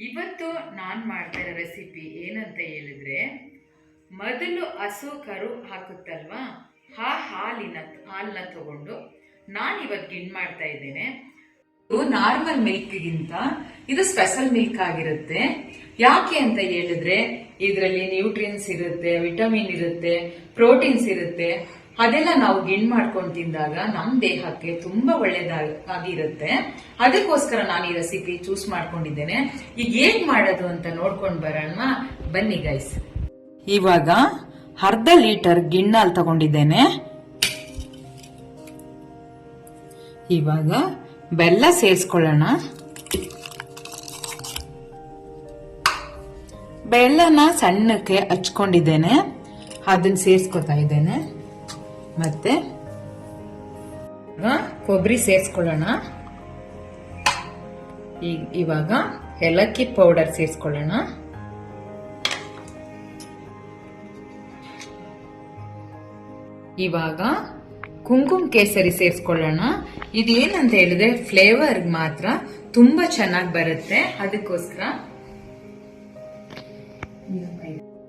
ಇವತ್ತು ನಾನು ಮಾಡ್ತಾ ಇರೋ ರೆಸಿಪಿ ಏನಂತ ಹೇಳಿದ್ರೆ, ಮೊದಲು ಹಸು ಕರು ಹಾಕುತ್ತಲ್ವಾ? ಆ ಹಾಲಿನ ಹಾಲನ್ನ ತಗೊಂಡು ನಾನು ಇವತ್ತು ಗಿಣ್ ಮಾಡ್ತಾ ಇದ್ದೇನೆ. ಇದು ನಾರ್ಮಲ್ ಮಿಲ್ಕ್ಗಿಂತ ಇದು ಸ್ಪೆಷಲ್ ಮಿಲ್ಕ್ ಆಗಿರುತ್ತೆ. ಯಾಕೆ ಅಂತ ಹೇಳಿದ್ರೆ, ಇದರಲ್ಲಿ ನ್ಯೂಟ್ರಿಯನ್ಸ್ ಇರುತ್ತೆ ವಿಟಮಿನ್ ಇರುತ್ತೆ ಪ್ರೋಟೀನ್ಸ್ ಇರುತ್ತೆ. ಅದೆಲ್ಲ ನಾವು ಗಿಣ್ ಮಾಡ್ಕೊಂಡು ತಿಂದಾಗ ನಮ್ಮ ದೇಹಕ್ಕೆ ತುಂಬಾ ಒಳ್ಳೇದಾಗಿರುತ್ತೆ. ಅದಕ್ಕೋಸ್ಕರ ನಾನು ಈ ರೆಸಿಪಿ ಚೂಸ್ ಮಾಡ್ಕೊಂಡಿದ್ದೇನೆ. ಈಗ ಏನ್ ಮಾಡೋದು ಅಂತ ನೋಡ್ಕೊಂಡು ಬರೋಣ. ಬನ್ನಿ ಗೈಸ್ ಇವಾಗ ಅರ್ಧ ಲೀಟರ್ ಗಿಣ್ಣಲ್ಲಿ ತಗೊಂಡಿದ್ದೇನೆ. ಇವಾಗ ಬೆಲ್ಲ ಸೇರಿಸ್ಕೊಳ್ಳೋಣ. ಬೆಲ್ಲನ ಸಣ್ಣಕ್ಕೆ ಹಚ್ಕೊಂಡಿದ್ದೇನೆ. ಅದನ್ನ ಸೇರಿಸ್ಕೊತಾ ಇದ್ದೇನೆ. ಮತ್ತೆ? ಕೊಬ್ಬರಿ ಸೇರಿಸ್ಕೊಳ್ಳೋಣ. ಈಗ ಇವಾಗ ಏಲಕ್ಕಿ ಪೌಡರ್ ಸೇರಿಸ್ಕೊಳ್ಳೋಣ. ಇವಾಗ ಕುಂಕುಮ ಕೇಸರಿ ಸೇರಿಸ್ಕೊಳ್ಳೋಣ. ಇದೇನಂತ ಹೇಳಿದ್ರೆ ಫ್ಲೇವರ್ ಮಾತ್ರ ತುಂಬಾ ಚೆನ್ನಾಗಿ ಬರುತ್ತೆ. ಅದಕ್ಕೋಸ್ಕರ.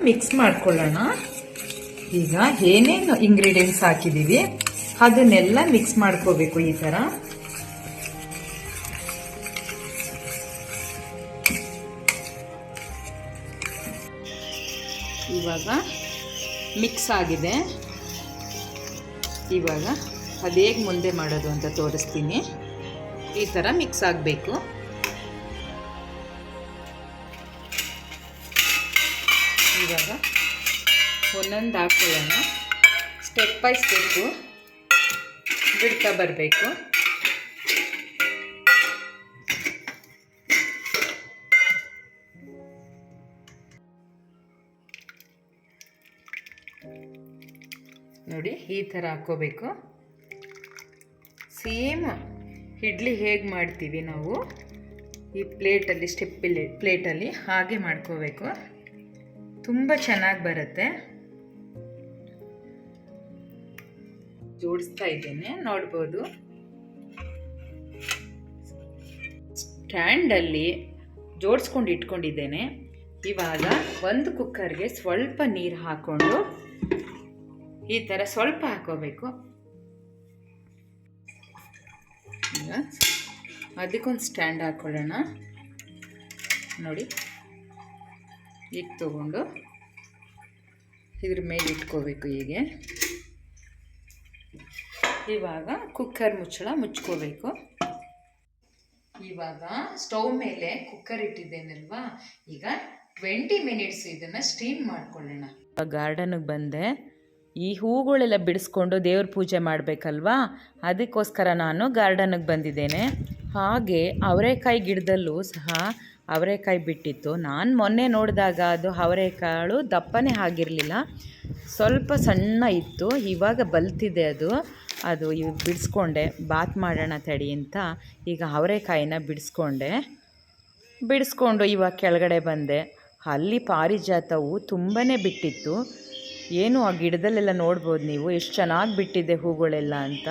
ಮಿಕ್ಸ್ ಮಾಡ್ಕೊಳ್ಳೋಣ. ಈಗ ಏನೇನು ಇಂಗ್ರೀಡಿಯೆಂಟ್ಸ್ ಹಾಕಿದ್ದೀವಿ ಅದನ್ನೆಲ್ಲ ಮಿಕ್ಸ್ ಮಾಡ್ಕೋಬೇಕು ಈ ಥರ ಇವಾಗ ಮಿಕ್ಸ್ ಆಗಿದೆ. ಇವಾಗ ಅದು ಹೇಗೆ ಮುಂದೆ ಮಾಡೋದು ಅಂತ ತೋರಿಸ್ತೀನಿ. ಈ ಥರ ಮಿಕ್ಸ್ ಆಗಬೇಕು. ಇವಾಗ ಒಂದೊಂದು ಹಾಕೊಳ್ಳೋಣ ಸ್ಟೆಪ್ ಬೈ ಸ್ಟೆಪ್ಪು ಬಿಡ್ತಾ ಬರಬೇಕು. ನೋಡಿ, ಈ ಥರ ಹಾಕ್ಕೋಬೇಕು. ಸೇಮ್ ಇಡ್ಲಿ ಹೇಗೆ ಮಾಡ್ತೀವಿ ನಾವು? ಈ ಪ್ಲೇಟಲ್ಲಿ ಸ್ಟೆಪ್ ಪ್ಲೇಟಲ್ಲಿ ಹಾಗೆ ಮಾಡ್ಕೋಬೇಕು. ತುಂಬ ಚೆನ್ನಾಗಿ ಬರುತ್ತೆ. ಜೋಡಿಸ್ತಾ ಇದ್ದೇನೆ, ನೋಡ್ಬೋದು. ಸ್ಟ್ಯಾಂಡಲ್ಲಿ ಜೋಡಿಸ್ಕೊಂಡು ಇಟ್ಕೊಂಡಿದ್ದೇನೆ. ಇವಾಗ ಒಂದು ಕುಕ್ಕರ್ಗೆ ಸ್ವಲ್ಪ ನೀರು ಹಾಕ್ಕೊಂಡು ಈ ಥರ ಸ್ವಲ್ಪ ಹಾಕೋಬೇಕು. ಅದಕ್ಕೊಂದು ಸ್ಟ್ಯಾಂಡ್ ಹಾಕ್ಕೊಳ್ಳೋಣ ನೋಡಿ. ಈಗ ತಗೊಂಡು ಇದ್ರ ಮೇಲೆ ಇಟ್ಕೋಬೇಕು ಹೀಗೆ. ಇವಾಗ ಕುಕ್ಕರ್ ಮುಚ್ಚಳ ಮುಚ್ಕೋಬೇಕು. ಇವಾಗ ಸ್ಟೌವ್ ಮೇಲೆ ಕುಕ್ಕರ್ ಇಟ್ಟಿದ್ದೇನಲ್ವಾ? ಈಗ ಟ್ವೆಂಟಿ ಮಿನಿಟ್ಸ್ ಇದನ್ನು ಸ್ಟೀಮ್ ಮಾಡ್ಕೊಳ್ಳೋಣ. ಗಾರ್ಡನ್ಗೆ ಬಂದೆ. ಈ ಹೂಗಳೆಲ್ಲ ಬಿಡಿಸ್ಕೊಂಡು ದೇವ್ರ ಪೂಜೆ ಮಾಡಬೇಕಲ್ವಾ? ಅದಕ್ಕೋಸ್ಕರ ನಾನು ಗಾರ್ಡನ್ಗೆ ಬಂದಿದ್ದೇನೆ. ಹಾಗೆ ಅವರೆಕಾಯಿ ಗಿಡದಲ್ಲೂ ಸಹ ಅವರೆಕಾಯಿ ಬಿಟ್ಟಿತ್ತು. ನಾನು ಮೊನ್ನೆ ನೋಡಿದಾಗ ಅದು ಅವರೆಕಾಳು ದಪ್ಪನೇ ಆಗಿರಲಿಲ್ಲ. ಸ್ವಲ್ಪ ಸಣ್ಣ ಇತ್ತು. ಇವಾಗ ಬಲ್ತಿದೆ ಅದು. ಅದು ಇವಾಗ ಬಿಡಿಸ್ಕೊಂಡೆ. ಬಾತ್ ಮಾಡೋಣ ತಡಿ ಅಂತ ಈಗ ಅವರೆಕಾಯಿನ ಬಿಡಿಸ್ಕೊಂಡೆ. ಬಿಡಿಸ್ಕೊಂಡು ಇವಾಗ ಕೆಳಗಡೆ ಬಂದೆ. ಅಲ್ಲಿ ಪಾರಿಜಾತವು ತುಂಬಾ ಬಿಟ್ಟಿತ್ತು. ಏನು ಆ ಗಿಡದಲ್ಲೆಲ್ಲ ನೋಡ್ಬೋದು ನೀವು? ಎಷ್ಟು ಚೆನ್ನಾಗಿ ಬಿಟ್ಟಿದೆ ಹೂಗಳೆಲ್ಲ ಅಂತ.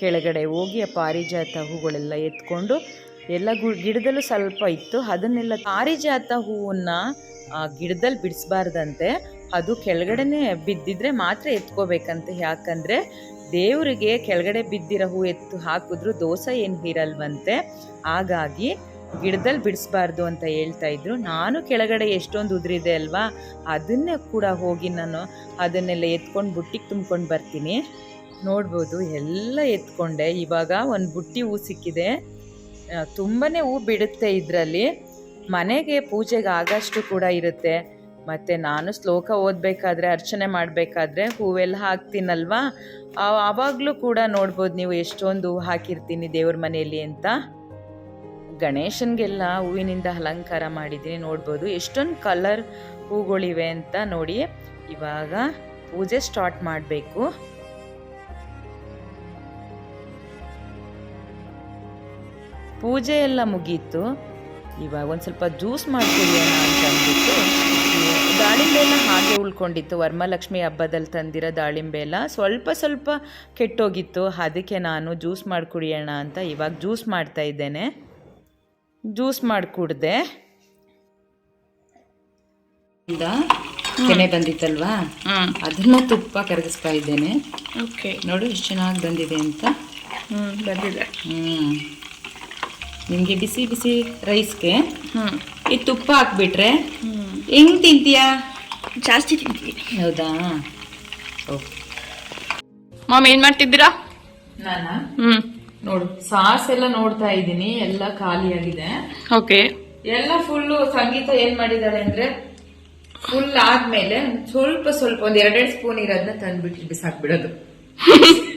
ಕೆಳಗಡೆ ಹೋಗಿ ಆ ಪಾರಿಜಾತ ಹೂಗಳೆಲ್ಲ ಎತ್ಕೊಂಡು ಎಲ್ಲ ಗು, ಗಿಡದಲ್ಲೂ ಸ್ವಲ್ಪ ಇತ್ತು. ಅದನ್ನೆಲ್ಲ ಪಾರಿಜಾತ ಹೂವನ್ನು ಗಿಡದಲ್ಲಿ ಬಿಡಿಸ್ಬಾರ್ದಂತೆ. ಅದು ಕೆಳಗಡೆನೆ ಬಿದ್ದಿದ್ರೆ ಮಾತ್ರ ಎತ್ಕೋಬೇಕಂತೆ. ಯಾಕಂದರೆ ದೇವರಿಗೆ ಕೆಳಗಡೆ ಬಿದ್ದಿರೋ ಹೂ ಎತ್ತು ಹಾಕಿದ್ರು ದೋಸ ಏನು ಇರಲ್ವಂತೆ ಹಾಗಾಗಿ ಗಿಡದಲ್ಲಿ ಬಿಡಿಸ್ಬಾರ್ದು ಅಂತ ಹೇಳ್ತಾ ಇದ್ರು. ನಾನು ಕೆಳಗಡೆ ಎಷ್ಟೊಂದು ಉದುರಿದೆ ಅಲ್ವಾ, ಅದನ್ನೇ ಕೂಡ ಹೋಗಿ ನಾನು ಅದನ್ನೆಲ್ಲ ಎತ್ಕೊಂಡು ಬುಟ್ಟಿಗೆ ತುಂಬ್ಕೊಂಡು ಬರ್ತೀನಿ. ನೋಡ್ಬೋದು, ಎಲ್ಲ ಎತ್ಕೊಂಡೆ. ಇವಾಗ ಒಂದು ಬುಟ್ಟಿ ಹೂ ಸಿಕ್ಕಿದೆ. ತುಂಬಾ ಹೂ ಬಿಡುತ್ತೆ ಇದರಲ್ಲಿ. ಮನೆಗೆ ಪೂಜೆಗೆ ಆಗಷ್ಟು ಕೂಡ ಇರುತ್ತೆ. ಮತ್ತು ನಾನು ಶ್ಲೋಕ ಓದಬೇಕಾದ್ರೆ, ಅರ್ಚನೆ ಮಾಡಬೇಕಾದ್ರೆ ಹೂವೆಲ್ಲ ಹಾಕ್ತೀನಲ್ವಾ? ಆವಾಗಲೂ ಕೂಡ ನೋಡ್ಬೋದು ನೀವು ಎಷ್ಟೊಂದು ಹೂ ಹಾಕಿರ್ತೀನಿ ದೇವ್ರ ಮನೆಯಲ್ಲಿ ಅಂತ. ಗಣೇಶನಿಗೆಲ್ಲ ಹೂವಿನಿಂದ ಅಲಂಕಾರ ಮಾಡಿದ್ದೀನಿ, ನೋಡ್ಬೋದು. ಎಷ್ಟೊಂದು ಕಲರ್ ಹೂಗಳಿವೆ ಅಂತ ನೋಡಿ. ಇವಾಗ ಪೂಜೆ ಸ್ಟಾರ್ಟ್ ಮಾಡಬೇಕು. ಪೂಜೆ ಎಲ್ಲ ಮುಗೀತು. ಇವಾಗ ಒಂದು ಸ್ವಲ್ಪ ಜ್ಯೂಸ್ ಮಾಡ್ಕೊಳ್ಳೋಣ ಅಂತ ಅಂದ್ಬಿಟ್ಟು ದಾಳಿಂಬೆ ಎಲ್ಲ ಹಾಗೆ ಉಳ್ಕೊಂಡಿತ್ತು. ವರಮಹಾಲಕ್ಷ್ಮಿ ಹಬ್ಬದಲ್ಲಿ ತಂದಿರೋ ದಾಳಿಂಬೆ ಎಲ್ಲ ಸ್ವಲ್ಪ ಸ್ವಲ್ಪ ಕೆಟ್ಟೋಗಿತ್ತು. ಅದಕ್ಕೆ ನಾನು ಜ್ಯೂಸ್ ಮಾಡಿ ಕುಡಿಯೋಣ ಅಂತ ಇವಾಗ ಜ್ಯೂಸ್ ಮಾಡ್ತಾ ಇದ್ದೇನೆ. ಜ್ಯೂಸ್ ಮಾಡಿ ಕುಡ್ದೆ ಕೆನೆ ಬಂದಿತ್ತಲ್ವಾ? ಅದನ್ನ ತುಪ್ಪ ಕರಗಿಸ್ತಾ ಇದ್ದೇನೆ. ಓಕೆ. ನೋಡು ಎಷ್ಟು ಚೆನ್ನಾಗಿ ಬಂದಿದೆ ಅಂತ. ಬಂದಿದೆ. ಹ್ಮ್. ನಿಮಗೆ ಬಿಸಿ ಬಿಸಿ ರೈಸ್ಗೆ. ಈ ತುಪ್ಪ ಹಾಕ್ಬಿಟ್ರೆ ಹೆಂಗ್ ತಿಂತೀಯಾ? ಜಾಸ್ತಿ ತಿಂತೀನಿ ಹೌದಾ? ಮಾಮ್ ಏನ್ ಮಾಡ್ತಿದ್ದೀರಾ? ನಾನ? ಹ್ಮ್. ನೋಡು ಸಾಸ್ ಎಲ್ಲ ನೋಡ್ತಾ ಇದ್ದೀನಿ ಎಲ್ಲ ಖಾಲಿಯಾಗಿದೆ ಓಕೆ. ಎಲ್ಲ ಫುಲ್ಲು ಸಂಗೀತ ಏನ್ ಮಾಡಿದ್ದಾರೆ ಅಂದ್ರೆ ಫುಲ್ ಆದ್ಮೇಲೆ ಸ್ವಲ್ಪ ಸ್ವಲ್ಪ ಒಂದ್ ಎರಡೆರಡು ಸ್ಪೂನ್ ಇರೋದನ್ನ ತಂದ್ಬಿಟ್ಟು ಬಿಸಾಕ್ಬಿಡೋದು.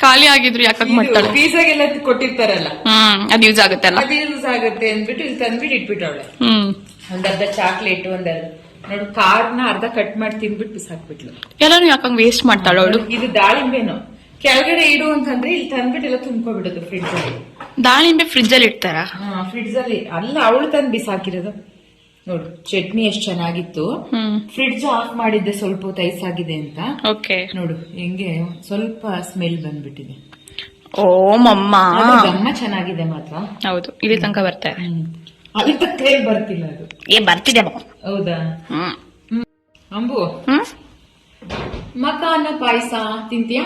ಖಾಲಿ ಆಗಿದ್ರು ಯಾಕಾಗ ಮಾಡ್ತಾಳೆ? ಪೀಸಾಗೆಲ್ಲ ಕೊಟ್ಟಿರ್ತಾರಲ್ಲ. ಹ್ಮ್ ಅದ್ ಯೂಸ್ ಆಗುತ್ತಲ್ಲ ಅದು ಯೂಸ್ ಆಗುತ್ತೆ ಅಂದ್ಬಿಟ್ಟು ಇಲ್ಲಿ ತಂದ್ಬಿಟ್ಟು ಇಟ್ಬಿಟ್ಟವಳೆ ಹ್ಮ್. ಒಂದ್ ಅರ್ಧ ಚಾಕ್ಲೇಟ್ ಒಂದರ್ಧ ನೋಡು ಕಾರ್ನ ಅರ್ಧ ಕಟ್ ಮಾಡಿ ತಿಂದ್ಬಿಟ್ಟು ಬಿಸಾಕ್ಬಿಟ್ಲು. ಎಲ್ಲಾನು ಯಾಕಂಗ್ ವೇಸ್ಟ್ ಮಾಡ್ತಾಳ ಅವಳು? ಇದು ದಾಳಿಂಬೆನು. ಕೆಳಗಡೆ ಇಡು ಅಂತಂದ್ರೆ ಇಲ್ಲಿ ತಂದ್ಬಿಟ್ಟು ಎಲ್ಲ ತುಂಬ್ಕೊಬಿಡೋದು ಫ್ರಿಡ್ಜ್ ಅಲ್ಲಿ. ದಾಳಿಂಬೆ ಫ್ರಿಡ್ಜ್ ಅಲ್ಲಿ ಇಡ್ತಾರಾ? ಫ್ರಿಡ್ಜ್ ಅಲ್ಲಿ. ಅಲ್ಲ ಅವಳು ತಂದು ಬಿಸಾಕಿರೋದು. ನೋಡು ಚಟ್ನಿ ಎಷ್ಟು ಚೆನ್ನಾಗಿತ್ತು. ಫ್ರಿಡ್ಜ್ ಆಫ್ ಮಾಡಿದ್ದೆ ಸ್ವಲ್ಪ ಹೊತ್ತು ಐಸ್ ಆಗಿದೆ ಅಂತ. ಓಕೆ. ನೋಡು ಹೆಂಗೆ ಸ್ವಲ್ಪ ಸ್ಮೆಲ್ ಬಂದ್ಬಿಟ್ಟಿದೆ. ಓ ಮಮ್ಮ. ಗಮ್ಮ ಚೆನ್ನಾಗಿದೆ ಮಾತ್ರ. ಹೌದು ಇಲ್ಲಿ ತನಕ ಬರ್ತಾ ಇದೆ. ಅಲ್ಲಿ ಏನ್ ಬರ್ತಿಲ್ಲ ಅದು. ಏ ಬರ್ತಿದೆ. ಹೌದಾ? ಅಂಬು. ಮಕಾನ ಪಾಯಸ ತಿಂತೀಯ?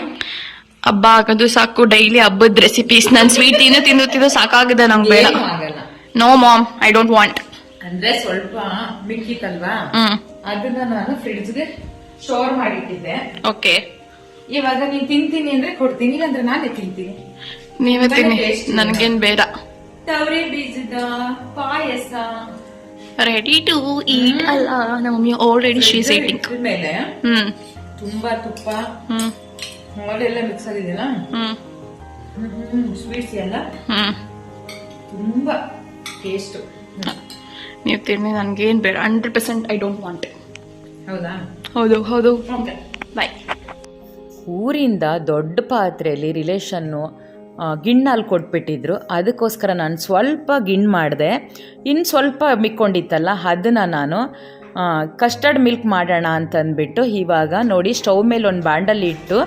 ಹಬ್ಬ ಆಗೋದು ಸಾಕು. ಡೈಲಿ ಹಬ್ಬದ ರೆಸಿಪೀಸ್ ನನ್ ಸ್ವೀಟ್ ತಿಂದು ತಿಂದು ಸಾಕಾಗಿದೆ ನಂಗೆ ಬೇಡ. No mom I don't want ಅಂದ್ರೆ ಸ್ವಲ್ಪ ಮಿಕ್ಕಿತ್ತಲ್ವಾ? ಹ್ಮ್. ಅದನ್ನ ನಾನು ಫ್ರಿಡ್ಜ್ಗೆ ಸ್ಟೋರ್ ಮಾಡಿಟ್ಟಿದ್ದೆ. ಓಕೆ ಇವಾಗ ನೀನ್ ತಿಂತೀನಿ ಅಂದ್ರೆ ಕೊಡ್ತೀನಿ ಇಲ್ಲಾಂದ್ರೆ ನಾನೇ ತಿಂತೀನಿ. ನೀವೇ ತಿನ್ನಿ. ನನ್ಗೇನ್ ಬೇಡ. ತವರಿ ಬೀಜದ ಪಾಯಸ. ರೆಡಿ ಟು ಈಟ್ ಅಲ್ಲ? ನಮ್ಮ ಮಮ್ಮಿ ಆಲ್ರೆಡಿ ಶೀಸ್ ಈಟಿಂಗ್ ಮೇಲೆ ಹ್ಮ್. ತುಂಬಾ ತುಪ್ಪ ಹ್ಮ್. ಹಾಲೆಲ್ಲ ಮಿಕ್ಸ್ ಆಗಿದೆಯಲ್ಲ? ಹ್ಮ್. ಸ್ವೀಟ್ಸ್ ಎಲ್ಲ. ಹ್ಮ್. ತುಂಬಾ ಟೇಸ್ಟ್ ನೀವು ತಿನ್ನಿ ಏನು ಬೇಡ. Hundred percent I don't want ಹೌದಾ? ಹೌದು ಹೌದು. ಓಕೆ ಬಾಯ್ ಊರಿಂದ ದೊಡ್ಡ ಪಾತ್ರೆಯಲ್ಲಿ ರಿಲೇಷನ್ನು ಗಿಣ್ಣಲ್ಲಿ ಕೊಟ್ಬಿಟ್ಟಿದ್ರು. ಅದಕ್ಕೋಸ್ಕರ ನಾನು ಸ್ವಲ್ಪ ಗಿಣ್ಣು ಮಾಡಿದೆ. ಇನ್ನು ಸ್ವಲ್ಪ ಮಿಕ್ಕೊಂಡಿತ್ತಲ್ಲ ಅದನ್ನು ನಾನು ಕಸ್ಟರ್ಡ್ ಮಿಲ್ಕ್ ಮಾಡೋಣ ಅಂತಂದ್ಬಿಟ್ಟು ಇವಾಗ ನೋಡಿ ಸ್ಟವ್ ಮೇಲೆ ಒಂದು ಬಾಂಡಲ್ಲಿ ಇಟ್ಟು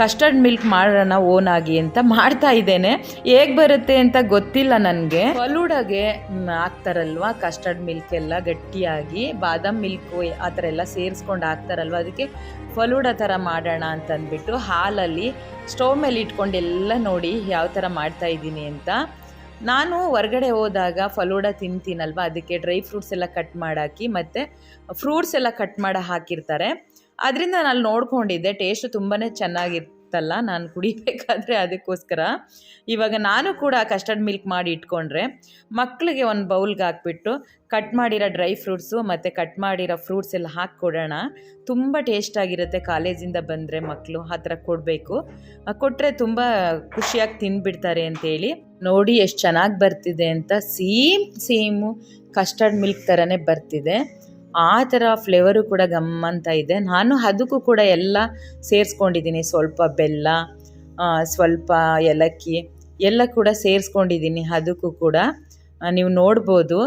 ಕಸ್ಟರ್ಡ್ ಮಿಲ್ಕ್ ಮಾಡೋಣ ಓನಾಗಿ ಅಂತ ಮಾಡ್ತಾ ಇದ್ದೇನೆ. ಹೇಗೆ ಬರುತ್ತೆ ಅಂತ ಗೊತ್ತಿಲ್ಲ ನನಗೆ. ಫಲೂಡಗೆ ಹಾಕ್ತಾರಲ್ವ ಕಸ್ಟರ್ಡ್ ಮಿಲ್ಕ್ ಎಲ್ಲ ಗಟ್ಟಿಯಾಗಿ, ಬಾದಾಮ್ ಮಿಲ್ಕು ಆ ಥರ ಎಲ್ಲ ಸೇರಿಸ್ಕೊಂಡು ಹಾಕ್ತಾರಲ್ವ, ಅದಕ್ಕೆ ಫಲೂಡ ಥರ ಮಾಡೋಣ ಅಂತಂದ್ಬಿಟ್ಟು ಹಾಲಲ್ಲಿ ಸ್ಟವ್ ಮೇಲೆ ಇಟ್ಕೊಂಡು ಎಲ್ಲ ನೋಡಿ ಯಾವ ಥರ ಮಾಡ್ತಾ ಇದ್ದೀನಿ ಅಂತ. ನಾನು ಹೊರಗಡೆ ಹೋದಾಗ ಫಲೂಡ ತಿಂತೀನಲ್ವ? ಅದಕ್ಕೆ ಡ್ರೈ ಫ್ರೂಟ್ಸ್ ಎಲ್ಲ ಕಟ್ ಮಾಡಾಕಿ ಮತ್ತು ಫ್ರೂಟ್ಸ್ ಎಲ್ಲ ಕಟ್ ಮಾಡಿ ಹಾಕಿರ್ತಾರೆ. ಅದರಿಂದ ನಾನು ನೋಡ್ಕೊಂಡಿದ್ದೆ, ಟೇಸ್ಟ್ ತುಂಬಾ ಚೆನ್ನಾಗಿರ್ತಲ್ಲ ನಾನು ಕುಡಿಬೇಕಾದ್ರೆ ಅದಕ್ಕೋಸ್ಕರ. ಇವಾಗ ನಾನು ಕೂಡ ಕಸ್ಟರ್ಡ್ ಮಿಲ್ಕ್ ಮಾಡಿ ಇಟ್ಕೊಂಡ್ರೆ ಮಕ್ಕಳಿಗೆ ಒಂದು ಬೌಲ್ಗೆ ಹಾಕ್ಬಿಟ್ಟು ಕಟ್ ಮಾಡಿರೋ ಡ್ರೈ ಫ್ರೂಟ್ಸು ಮತ್ತು ಕಟ್ ಮಾಡಿರೋ ಫ್ರೂಟ್ಸ್ ಎಲ್ಲ ಹಾಕಿ ಕೊಡೋಣ ತುಂಬ ಟೇಸ್ಟಾಗಿರುತ್ತೆ ಕಾಲೇಜಿಂದ ಬಂದರೆ ಮಕ್ಕಳು ಆ ಥರ ಕೊಡಬೇಕು. ಕೊಟ್ಟರೆ ತುಂಬ ಖುಷಿಯಾಗಿ ತಿಂದ್ಬಿಡ್ತಾರೆ ಅಂತೇಳಿ. ನೋಡಿ ಎಷ್ಟು ಚೆನ್ನಾಗಿ ಬರ್ತಿದೆ ಅಂತ, ಸೇಮ್, ಸೇಮು ಕಸ್ಟರ್ಡ್ ಮಿಲ್ಕ್ ಥರನೇ ಬರ್ತಿದೆ. ಆ ಥರ ಫ್ಲೇವರು ಕೂಡ ಗಮ್ಮಂತ ಇದೆ. ನಾನು ಅದಕ್ಕೂ ಕೂಡ ಎಲ್ಲ ಸೇರಿಸ್ಕೊಂಡಿದ್ದೀನಿ. ಸ್ವಲ್ಪ ಬೆಲ್ಲ ಸ್ವಲ್ಪ ಏಲಕ್ಕಿ ಎಲ್ಲ ಕೂಡ ಸೇರಿಸ್ಕೊಂಡಿದ್ದೀನಿ ಅದಕ್ಕೂ ಕೂಡ. ನೀವು ನೋಡ್ಬೋದು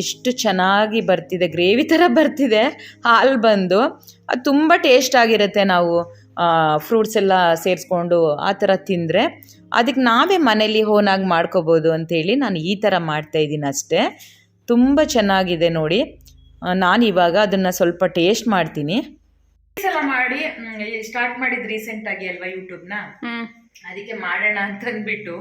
ಎಷ್ಟು ಚೆನ್ನಾಗಿ ಬರ್ತಿದೆ. ಗ್ರೇವಿ ಥರ ಬರ್ತಿದೆ. ಹಾಲು ಬಂದು ಅದು ತುಂಬ ಟೇಸ್ಟ್ ಆಗಿರುತ್ತೆ ನಾವು ಫ್ರೂಟ್ಸ್ ಎಲ್ಲ ಸೇರಿಸ್ಕೊಂಡು ಆ ಥರ ತಿಂದರೆ. ಅದಕ್ಕೆ ನಾವೇ ಮನೇಲಿ ಓನಾಗಿ ಮಾಡ್ಕೋಬೋದು ಅಂತೇಳಿ ನಾನು ಈ ಥರ ಮಾಡ್ತಾಯಿದ್ದೀನಿ ಅಷ್ಟೇ. ತುಂಬ ಚೆನ್ನಾಗಿದೆ ನೋಡಿ. ನಾನು ಇವಾಗ ಅದನ್ನು ಸ್ವಲ್ಪ ಟೇಸ್ಟ್ ಮಾಡ್ತೀನಿ. ಸಲ ಮಾಡಿ ಸ್ಟಾರ್ಟ್ ಮಾಡಿದ್ ರೀಸೆಂಟ್ ಆಗಿ ಅಲ್ವಾ ಯೂಟ್ಯೂಬ್ನ ಅದಕ್ಕೆ ಮಾಡೋಣ ಅಂತ ಅಂದ್ಬಿಟ್ಟು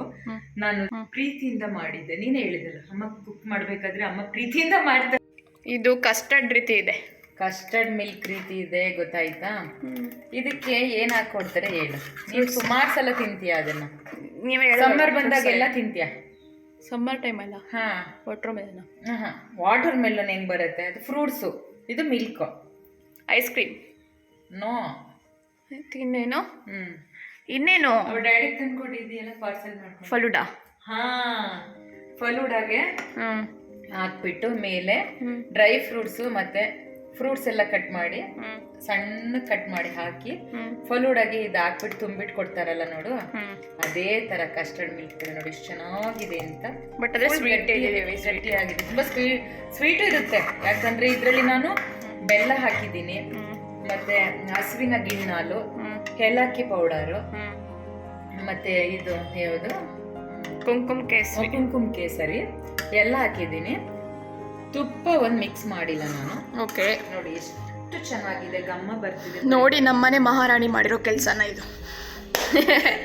ನಾನು. ಪ್ರೀತಿಯಿಂದ ಮಾಡಿದ್ದೆ. ನೀನೆ ಹೇಳಿದಲ್ಲ ಅಮ್ಮ ಕುಕ್ ಮಾಡ್ಬೇಕಾದ್ರೆ ಅಮ್ಮ ಪ್ರೀತಿಯಿಂದ ಮಾಡ್ತಾರೆ. ಇದು ಕಸ್ಟರ್ಡ್ ರೀತಿ ಇದೆ. ಕಸ್ಟರ್ಡ್ ಮಿಲ್ಕ್ ರೀತಿ ಇದೆ ಗೊತ್ತಾಯ್ತಾ? ಇದಕ್ಕೆ ಏನ್ ಹಾಕೊಡ್ತಾರೆ ಹೇಳು. ನೀವು ಸುಮಾರು ಸಲ ತಿಂತೀಯ ಅದನ್ನ? ನೀವೇ ಸಮ್ಮರ್ ಬಂದಾಗೆಲ್ಲ ತಿಂತೀಯ? ಸಮ್ಮರ್ ಟೈಮ್ ಅಲ್ಲ? ಹಾ. ವಾಟರ್ ಮೆಲನ್ ವಾಟರ್ ಮೆಲನ್ ಹೆಂಗ್ ಬರುತ್ತೆ? ಅದು ಫ್ರೂಟ್ಸು ಇದು ಮಿಲ್ಕ್ ಐಸ್ ಕ್ರೀಮ್ ನೋ ಇನ್ನೇನು? ಹ್ಞೂ ಇನ್ನೇನು? ಅವ್ರ ಡ್ಯಾಡಿ ತಂದ್ಕೊಟ್ಟಿದ್ದೀಯಲ್ಲ ಪಾರ್ಸೆಲ್ ಮಾಡ್ಕೊಂಡು. ಫಲೂಡಾ? ಹಾ. ಫಲೂಡಾಗೆ ಹ್ಞೂ ಹಾಕ್ಬಿಟ್ಟು ಮೇಲೆ ಡ್ರೈ ಫ್ರೂಟ್ಸು ಮತ್ತೆ ಫ್ರೂಟ್ಸ್ ಎಲ್ಲ ಕಟ್ ಮಾಡಿ ಸಣ್ಣ ಕಟ್ ಮಾಡಿ ಹಾಕಿ ಫಲೂಡ್ ಆಗಿ ಇದು ಹಾಕ್ಬಿಟ್ಟು ತುಂಬಿಟ್ಟು ಕೊಡ್ತಾರಲ್ಲ ನೋಡು. ಅದೇ ತರ ಕಸ್ಟರ್ಡ್ ಮಿಲ್ಕ್ ನೋಡಿ ಎಷ್ಟು ಚೆನ್ನಾಗಿದೆ ಅಂತ. ಬಟ್ ಅದೇ ಸ್ವೀಟ್ ಗಟ್ಟಿ- ಆಗಿದೆ. ತುಂಬಾ ಸ್ವೀಟ್ ಸ್ವೀಟು ಇರುತ್ತೆ. ಯಾಕಂದ್ರೆ ಇದರಲ್ಲಿ ನಾನು ಬೆಲ್ಲ ಹಾಕಿದ್ದೀನಿ. ಮತ್ತೆ ಹಸುವಿನ ಗಿಣ್ಣಾಲು ಕೆಲಾಕಿ ಏಲಕ್ಕಿ ಪೌಡರು ಮತ್ತೆ ಇದು ಯಾವುದು? ಕುಂಕುಮ ಕೇಸರಿ. ಕುಂಕುಮ ಕೇಸರಿ ಎಲ್ಲ ಹಾಕಿದ್ದೀನಿ. ತುಪ್ಪ ಒಂದು ಮಿಕ್ಸ್ ಮಾಡಿಲ್ಲ ನಾನು. ಓಕೆ ನೋಡಿ ಎಷ್ಟು ಚೆನ್ನಾಗಿದೆ ಗಮ್ಮ ಬರ್ತಿದೆ ನೋಡಿ ನಮ್ಮನೆ ಮಹಾರಾಣಿ ಮಾಡಿರೋ ಕೆಲಸನ ಇದು.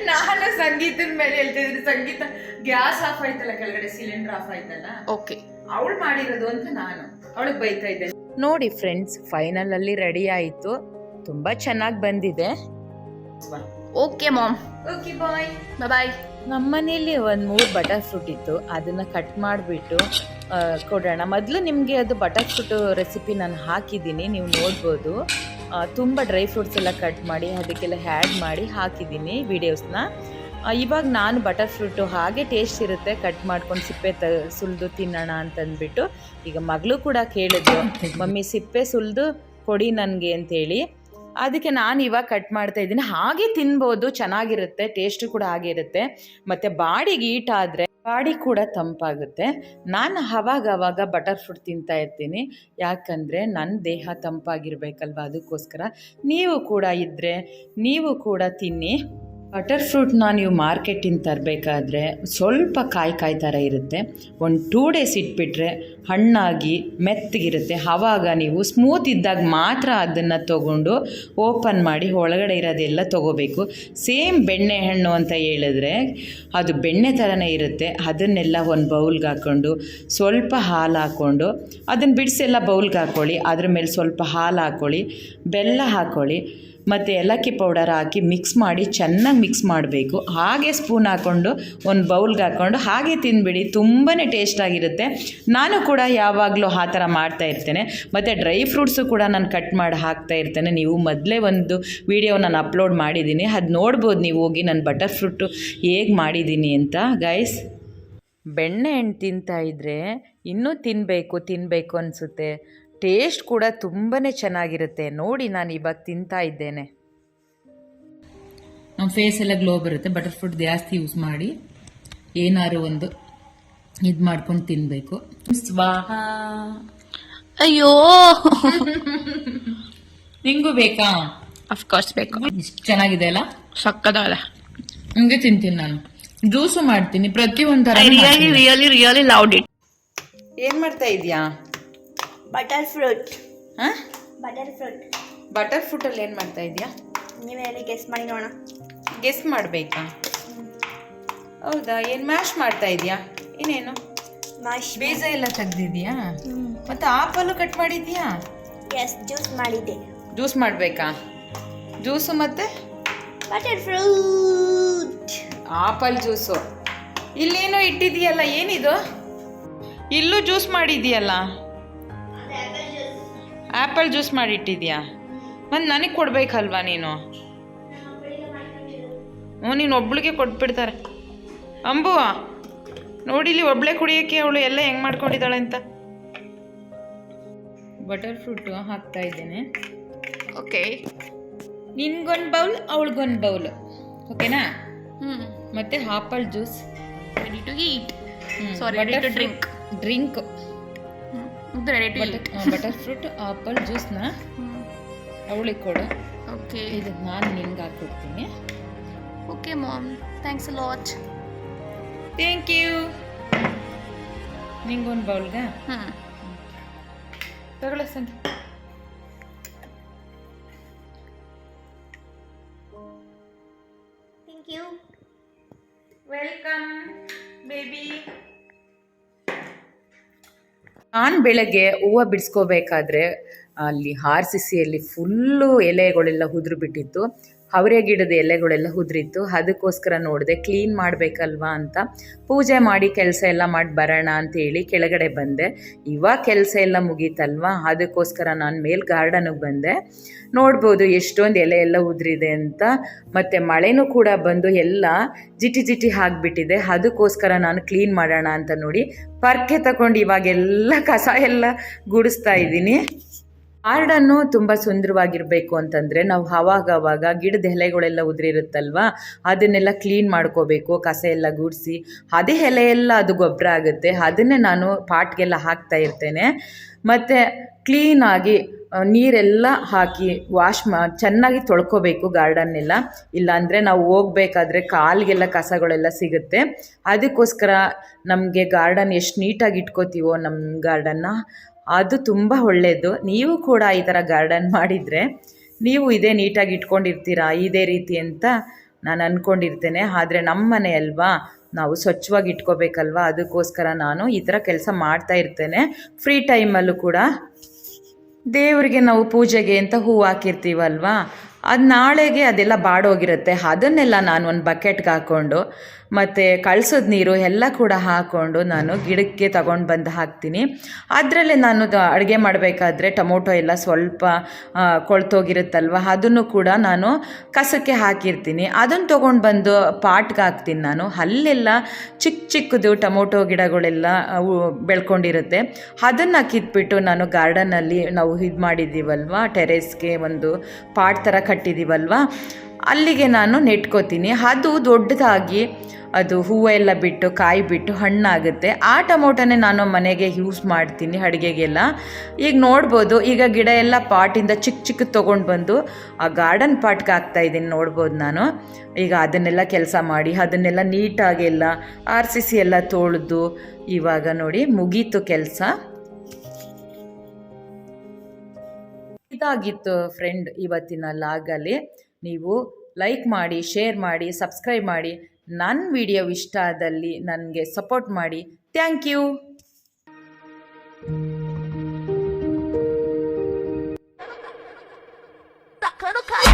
ನಾನು ಸಂಗೀತದ ಮೇಲೆ ಹೇಳ್ತಿದ್ದೀನಿ ಸಂಗೀತ ಗ್ಯಾಸ್ ಆಫ್ ಆಯ್ತಲ್ಲ ಕೆಳಗಡೆ ಸಿಲಿಂಡರ್ ಆಫ್ ಆಯ್ತಲ್ಲ? ಓಕೆ. ಅವಳು ಮಾಡಿರೋದು ಅಂತ ನಾನು ಅವಳಿಗೆ ಬೈತಾ ಇದ್ದೆ. ನೋಡಿ ಫ್ರೆಂಡ್ಸ್ ಫೈನಲ್ ಅಲ್ಲಿ ರೆಡಿ ಆಯಿತು. ತುಂಬಾ ಚೆನ್ನಾಗಿ ಬಂದಿದೆ. Okay mom okay bye bye ನಮ್ಮನೇಲಿ ಒಂದು ಮೂರು ಬಟರ್ ಫ್ರೂಟ್ ಇತ್ತು. ಅದನ್ನು ಕಟ್ ಮಾಡಿಬಿಟ್ಟು ಕೊಡೋಣ. ಮೊದಲು ನಿಮಗೆ ಅದು ಬಟರ್ ಫ್ರೂಟ್ ರೆಸಿಪಿ ನಾನು ಹಾಕಿದ್ದೀನಿ. ನೀವು ನೋಡ್ಬೋದು. ತುಂಬ ಡ್ರೈ ಫ್ರೂಟ್ಸ್ ಎಲ್ಲ ಕಟ್ ಮಾಡಿ ಅದಕ್ಕೆಲ್ಲ ಹ್ಯಾಡ್ ಮಾಡಿ ಹಾಕಿದ್ದೀನಿ ವೀಡಿಯೋಸ್ನ ಇವಾಗ ನಾನು ಬಟರ್ ಫ್ರೂಟು ಹಾಗೆ ಟೇಸ್ಟ್ ಇರುತ್ತೆ. ಕಟ್ ಮಾಡ್ಕೊಂಡು ಸಿಪ್ಪೆ ತ ಸುಲಿದು ತಿನ್ನೋಣ ಅಂತಂದ್ಬಿಟ್ಟು ಈಗ ಮಗಳು ಕೂಡ ಕೇಳಿದ್ರು ಮಮ್ಮಿ ಸಿಪ್ಪೆ ಸುಲಿದು ಕೊಡಿ ನನಗೆ ಅಂತೇಳಿ. ಅದಕ್ಕೆ ನಾನು ಇವಾಗ ಕಟ್ ಮಾಡ್ತಾ ಇದ್ದೀನಿ. ಹಾಗೆ ತಿನ್ಬೋದು, ಚೆನ್ನಾಗಿರುತ್ತೆ ಟೇಸ್ಟ್ ಕೂಡ ಹಾಗೆ ಇರುತ್ತೆ. ಮತ್ತು ಬಾಡಿಗೆ ಈಟ್ ಆದರೆ ಬಾಡಿ ಕೂಡ ತಂಪಾಗುತ್ತೆ. ನಾನು ಅವಾಗ ಅವಾಗ ಬಟರ್ ಫ್ರೂಟ್ ತಿಂತಾ ಇರ್ತೀನಿ. ಯಾಕಂದರೆ ನನ್ನ ದೇಹ ತಂಪಾಗಿರ್ಬೇಕಲ್ವ ಅದಕ್ಕೋಸ್ಕರ. ನೀವು ಕೂಡ ಇದ್ದರೆ ನೀವು ಕೂಡ ತಿನ್ನಿ. ಬಟರ್ ಫ್ರೂಟ್ನ ನೀವು ಮಾರ್ಕೆಟಿಂದ ತರಬೇಕಾದ್ರೆ ಸ್ವಲ್ಪ ಕಾಯಿ ಕಾಯಿ ಥರ ಇರುತ್ತೆ. ಒಂದು ಟೂ ಡೇಸ್ ಇಟ್ಬಿಟ್ರೆ ಹಣ್ಣಾಗಿ ಮೆತ್ತಗಿರುತ್ತೆ. ಆವಾಗ ನೀವು ಸ್ಮೂತ್ ಇದ್ದಾಗ ಮಾತ್ರ ಅದನ್ನು ತಗೊಂಡು ಓಪನ್ ಮಾಡಿ ಒಳಗಡೆ ಇರೋದೆಲ್ಲ ತೊಗೋಬೇಕು. ಸೇಮ್ ಬೆಣ್ಣೆ ಹಣ್ಣು ಅಂತ ಹೇಳಿದ್ರೆ ಅದು ಬೆಣ್ಣೆ ಥರನೇ ಇರುತ್ತೆ. ಅದನ್ನೆಲ್ಲ ಒಂದು ಬೌಲ್ಗೆ ಹಾಕ್ಕೊಂಡು ಸ್ವಲ್ಪ ಹಾಲು ಹಾಕ್ಕೊಂಡು ಅದನ್ನು ಬಿಡಿಸೆಲ್ಲ ಬೌಲ್ಗೆ ಹಾಕ್ಕೊಳ್ಳಿ ಅದ್ರ ಮೇಲೆ ಸ್ವಲ್ಪ ಹಾಲು ಹಾಕ್ಕೊಳ್ಳಿ ಬೆಲ್ಲ ಹಾಕ್ಕೊಳ್ಳಿ ಮತ್ತು ಏಲಕ್ಕಿ ಪೌಡರ್ ಹಾಕಿ ಮಿಕ್ಸ್ ಮಾಡಿ ಚೆನ್ನಾಗಿ ಮಿಕ್ಸ್ ಮಾಡಬೇಕು. ಹಾಗೆ ಸ್ಪೂನ್ ಹಾಕ್ಕೊಂಡು ಒಂದು ಬೌಲ್ಗೆ ಹಾಕ್ಕೊಂಡು ಹಾಗೆ ತಿನ್ಬಿಡಿ ತುಂಬಾ ಟೇಸ್ಟಾಗಿರುತ್ತೆ ನಾನು ಕೂಡ ಯಾವಾಗಲೂ ಆ ಥರ ಮಾಡ್ತಾ ಇರ್ತೇನೆ. ಮತ್ತು ಡ್ರೈ ಫ್ರೂಟ್ಸು ಕೂಡ ನಾನು ಕಟ್ ಮಾಡಿ ಹಾಕ್ತಾ ಇರ್ತೇನೆ. ನೀವು ಮೊದಲೇ ಒಂದು ವಿಡಿಯೋ ನಾನು ಅಪ್ಲೋಡ್ ಮಾಡಿದ್ದೀನಿ. ಅದು ನೋಡ್ಬೋದು ನೀವು ಹೋಗಿ ನಾನು ಬಟರ್ ಫ್ರೂಟು ಹೇಗೆ ಮಾಡಿದ್ದೀನಿ ಅಂತ. ಗೈಸ್ ಬೆಣ್ಣೆ ಹಣ್ಣು ತಿಂತಾಯಿದ್ರೆ ಇನ್ನೂ ತಿನ್ನಬೇಕು ತಿನ್ನಬೇಕು ಅನಿಸುತ್ತೆ. ಟೇಸ್ಟ್ ಕೂಡ ತುಂಬಾ ಚೆನ್ನಾಗಿರುತ್ತೆ. ನೋಡಿ ನಾನು ಇವಾಗ ತಿಂತಾ ಇದ್ದೇನೆ. ನಮ್ಮ ಫೇಸ್ ಎಲ್ಲ ಗ್ಲೋ ಬರುತ್ತೆ. ಬಟರ್ ಫ್ರೂಟ್ ಜಾಸ್ತಿ ಯೂಸ್ ಮಾಡಿ ಏನಾದ್ರು ಒಂದು ಇದು ಮಾಡ್ಕೊಂಡು ತಿನ್ಬೇಕು. ಸ್ವಾಹ. ಅಯ್ಯೋ. ನಿಂಗೂ ಬೇಕಾ? ಅಫ್ಕೋರ್ಸ್ ಬೇಕು. ಇಷ್ಟು ಚೆನ್ನಾಗಿದೆ ಅಲ್ಲ? ಸಕ್ಕದಲ್ಲ ಹಂಗೆ ತಿಂತೀನಿ ನಾನು. ಜ್ಯೂಸು ಮಾಡ್ತೀನಿ. ಪ್ರತಿಯೊಂದು ಥರ really really really loud it ಏನು ಮಾಡ್ತಾ ಇದೀಯಾ? ಬಟರ್ ಫ್ರೂಟ್ ಹಾಂ? ಬಟರ್ ಫ್ರೂಟ್ ಬಟರ್ ಫ್ರೂಟಲ್ಲಿ ಏನು ಮಾಡ್ತಾ ಇದೀಯಾ ನೀವೇ ಹೇಳಿ ಗೆಸ್ ಮಾಡಿ ನೋಡೋಣ. ಗೆಸ್ ಮಾಡಬೇಕಾ? ಹೌದಾ? ಏನು ಮ್ಯಾಶ್ ಮಾಡ್ತಾ ಇದೀಯಾ ಇನ್ನೇನು? ಮ್ಯಾಶ್ ಬೀಜ ಎಲ್ಲ ತೆಗ್ದಿದ್ಯಾ ಮತ್ತೆ ಆಪಲ್ಲು ಕಟ್ ಮಾಡಿದ್ಯಾ ಎಸ್ ಜ್ಯೂಸ್ ಮಾಡಿದ್ದೆ. ಜ್ಯೂಸ್ ಮಾಡಬೇಕಾ? ಜ್ಯೂಸು ಮತ್ತೆ? ಬಟರ್ ಫ್ರೂಟ್ ಆಪಲ್ ಜ್ಯೂಸು ಇಲ್ಲೇನೋ ಇಟ್ಟಿದೆಯಲ್ಲ ಏನಿದು? ಇಲ್ಲೂ ಜ್ಯೂಸ್ ಮಾಡಿದೆಯಲ್ಲ ಆ್ಯಪಲ್ ಜ್ಯೂಸ್ ಮಾಡಿ ಇಟ್ಟಿದ್ಯಾ ಮತ್ತು ನನಗೆ ಕೊಡ್ಬೇಕಲ್ವಾ ನೀನು? ಹ್ಞೂ ನೀನು ಒಬ್ಳಿಗೆ ಕೊಟ್ಬಿಡ್ತಾರೆ. ಅಂಬು ನೋಡಿಲಿ ಒಬ್ಳೆ ಕುಡಿಯೋಕ್ಕೆ ಅವಳು ಎಲ್ಲ ಹೆಂಗೆ ಮಾಡ್ಕೊಂಡಿದ್ದಾಳೆ ಅಂತ. ಬಟರ್ ಫ್ರೂಟು ಹಾಕ್ತಾ ಇದ್ದೇನೆ. ಓಕೆ ನಿನ್ಗೊಂದು ಬೌಲ್ ಅವಳಿಗೊಂದು ಬೌಲ್. ಓಕೆನಾ ಹ್ಞೂ ಮತ್ತೆ apple juice. Ready to eat sorry ready to drink drink ready butter fruit apple ಜ್ಯೂಸ್ನ ಅವಳಿಗೆ ಕೊಡು. ಓಕೆ ಇದು ನಾನು ನಿನ್ಗೆ ಹಾಕ್ಬಿಡ್ತೀನಿ ಓಕೆ ಮಾಮ್ ಥ್ಯಾಂಕ್ಸ್ ಲಾಚ್ ಥ್ಯಾಂಕ್ ಯು ನಿಂಗೊಂದು ಬೌಲ್ಗ? ಹಾಂ ತಗೊಳ್ಳ ಸಂಗಿ ನಾನು ಬೆಳಗ್ಗೆ ಹೂವು ಬಿಡಿಸ್ಕೋಬೇಕಾದ್ರೆ ಅಲ್ಲಿ ಆರ್ ಸಿ ಸಿಯಲ್ಲಿ ಫುಲ್ಲು ಎಲೆಗಳೆಲ್ಲ ಉದುರು ಬಿಟ್ಟಿತ್ತು ಅವರೆ ಗಿಡದ ಎಲೆಗಳೆಲ್ಲ ಉದುರಿತ್ತು. ಅದಕ್ಕೋಸ್ಕರ ನೋಡಿದೆ, ಕ್ಲೀನ್ ಮಾಡಬೇಕಲ್ವಾ ಅಂತ. ಪೂಜೆ ಮಾಡಿ ಕೆಲಸ ಎಲ್ಲ ಮಾಡಿ ಬರೋಣ ಅಂತೇಳಿ ಕೆಳಗಡೆ ಬಂದೆ. ಇವಾಗ ಕೆಲಸ ಎಲ್ಲ ಮುಗೀತಲ್ವಾ? ಅದಕ್ಕೋಸ್ಕರ ನಾನು ಮೇಲೆ ಗಾರ್ಡನಿಗೆ ಬಂದೆ. ನೋಡ್ಬೋದು ಎಷ್ಟೊಂದು ಎಲೆ ಎಲ್ಲ ಉದುರಿದೆ ಅಂತ. ಮತ್ತು ಮಳೆನೂ ಕೂಡ ಬಂದು ಎಲ್ಲ ಜಿಟಿ ಜಿಟಿ ಆಗಿಬಿಟ್ಟಿದೆ. ಅದಕ್ಕೋಸ್ಕರ ನಾನು ಕ್ಲೀನ್ ಮಾಡೋಣ ಅಂತ ನೋಡಿ, ಪರ್ಕೆ ತಗೊಂಡು ಇವಾಗೆಲ್ಲ ಕಸ ಎಲ್ಲ ಗುಡಿಸ್ತಾ ಇದ್ದೀನಿ. ಗಾರ್ಡನ್ನು ತುಂಬ ಸುಂದರವಾಗಿರಬೇಕು ಅಂತಂದರೆ ನಾವು ಅವಾಗವಾಗ ಗಿಡದ ಎಲೆಗಳೆಲ್ಲ ಉದುರಿರುತ್ತಲ್ವಾ? ಅದನ್ನೆಲ್ಲ ಕ್ಲೀನ್ ಮಾಡ್ಕೋಬೇಕು, ಕಸ ಎಲ್ಲ ಗುಡಿಸಿ. ಅದೇ ಎಲೆಯೆಲ್ಲ ಅದು ಗೊಬ್ಬರ ಆಗುತ್ತೆ. ಅದನ್ನೇ ನಾನು ಪಾಟ್ಗೆಲ್ಲ ಹಾಕ್ತಾ ಇರ್ತೇನೆ. ಮತ್ತು ಕ್ಲೀನಾಗಿ ನೀರೆಲ್ಲ ಹಾಕಿ ವಾಶ್ ಮಾ, ಚೆನ್ನಾಗಿ ತೊಳ್ಕೊಬೇಕು ಗಾರ್ಡನ್ನೆಲ್ಲ. ಇಲ್ಲಾಂದರೆ ನಾವು ಹೋಗ್ಬೇಕಾದ್ರೆ ಕಾಲಿಗೆಲ್ಲ ಕಸಗಳೆಲ್ಲ ಸಿಗುತ್ತೆ. ಅದಕ್ಕೋಸ್ಕರ ನಮಗೆ ಗಾರ್ಡನ್ ಎಷ್ಟು ನೀಟಾಗಿ ಇಟ್ಕೋತೀವೋ ನಮ್ಮ ಗಾರ್ಡನ್ನ ಅದು ತುಂಬ ಒಳ್ಳೆಯದು ನೀವು ಕೂಡ ಈ ಥರ ಗಾರ್ಡನ್ ಮಾಡಿದರೆ ನೀವು ಇದೇ ನೀಟಾಗಿ ಇಟ್ಕೊಂಡಿರ್ತೀರಾ, ಇದೇ ರೀತಿ ಅಂತ ನಾನು ಅಂದ್ಕೊಂಡಿರ್ತೇನೆ ಆದರೆ ನಮ್ಮ ಮನೆ ಅಲ್ವಾ, ನಾವು ಸ್ವಚ್ಛವಾಗಿ ಇಟ್ಕೋಬೇಕಲ್ವಾ? ಅದಕ್ಕೋಸ್ಕರ ನಾನು ಈ ಥರ ಕೆಲಸ ಮಾಡ್ತಾ ಇರ್ತೇನೆ. ಫ್ರೀ ಟೈಮಲ್ಲೂ ಕೂಡ ದೇವರಿಗೆ ನಾವು ಪೂಜೆಗೆ ಅಂತ ಹೂವು ಹಾಕಿರ್ತೀವಲ್ವಾ? ಅದು ನಾಳೆಗೆ ಅದೆಲ್ಲ ಬಾಡೋಗಿರುತ್ತೆ. ಅದನ್ನೆಲ್ಲ ನಾನು ಒಂದು ಬಕೆಟ್ಗೆ ಹಾಕ್ಕೊಂಡು ಮತ್ತು ಕಳ್ಸೋದ್ ನೀರು ಎಲ್ಲ ಕೂಡ ಹಾಕ್ಕೊಂಡು ನಾನು ಗಿಡಕ್ಕೆ ತಗೊಂಡು ಬಂದು ಹಾಕ್ತೀನಿ. ಅದರಲ್ಲೇ ನಾನು ಅಡುಗೆ ಮಾಡಬೇಕಾದ್ರೆ ಟೊಮೊಟೊ ಎಲ್ಲ ಸ್ವಲ್ಪ ಕೊಳ್ತೋಗಿರುತ್ತಲ್ವ, ಅದನ್ನು ಕೂಡ ನಾನು ಕಸಕ್ಕೆ ಹಾಕಿರ್ತೀನಿ. ಅದನ್ನು ತೊಗೊಂಡು ಬಂದು ಪಾಟ್ಗೆ ಹಾಕ್ತೀನಿ ನಾನು. ಅಲ್ಲೆಲ್ಲ ಚಿಕ್ಕ ಚಿಕ್ಕದು ಟೊಮೊಟೊ ಗಿಡಗಳೆಲ್ಲ ಬೆಳ್ಕೊಂಡಿರುತ್ತೆ. ಅದನ್ನು ಕಿತ್ಬಿಟ್ಟು ನಾನು ಗಾರ್ಡನಲ್ಲಿ ನಾವು ಇದು ಮಾಡಿದ್ದೀವಲ್ವ, ಟೆರೇಸ್ಗೆ ಒಂದು ಪಾಟ್ ಥರ ಕಟ್ಟಿದ್ದೀವಲ್ವ ಅಲ್ಲಿಗೆ ನಾನು ನೆಟ್ಕೋತೀನಿ. ಅದು ದೊಡ್ಡದಾಗಿ ಅದು ಹೂವೆಲ್ಲ ಬಿಟ್ಟು, ಕಾಯಿ ಬಿಟ್ಟು ಹಣ್ಣಾಗುತ್ತೆ. ಆ ಟೊಮೊಟೊನೇ ನಾನು ಮನೆಗೆ ಯೂಸ್ ಮಾಡ್ತೀನಿ ಅಡುಗೆಗೆಲ್ಲ. ಈಗ ನೋಡ್ಬೋದು, ಈಗ ಗಿಡ ಎಲ್ಲ ಪಾಟಿಂದ ಚಿಕ್ಕ ಚಿಕ್ಕ ತೊಗೊಂಡು ಬಂದು ಆ ಗಾರ್ಡನ್ ಪಾಟ್ಗೆ ಹಾಕ್ತಾ ಇದ್ದೀನಿ ನೋಡ್ಬೋದು ನಾನು. ಈಗ ಅದನ್ನೆಲ್ಲ ಕೆಲಸ ಮಾಡಿ, ಅದನ್ನೆಲ್ಲ ನೀಟಾಗೆಲ್ಲ ಸಿ ಎಲ್ಲ ತೊಳೆದು ಇವಾಗ ನೋಡಿ ಮುಗೀತು ಕೆಲಸ. ಇದಾಗಿತ್ತು ಫ್ರೆಂಡ್ ಇವತ್ತಿನ ಲಾಗಲ್ಲಿ. ನೀವು ಲೈಕ್ ಮಾಡಿ ಶೇರ್ ಮಾಡಿ ಸಬ್ಸ್ಕ್ರೈಬ್ ಮಾಡಿ. ನನ್ನ ವಿಡಿಯೋ ಇಷ್ಟ ಆದಲ್ಲಿ ನನಗೆ ಸಪೋರ್ಟ್ ಮಾಡಿ. Thank you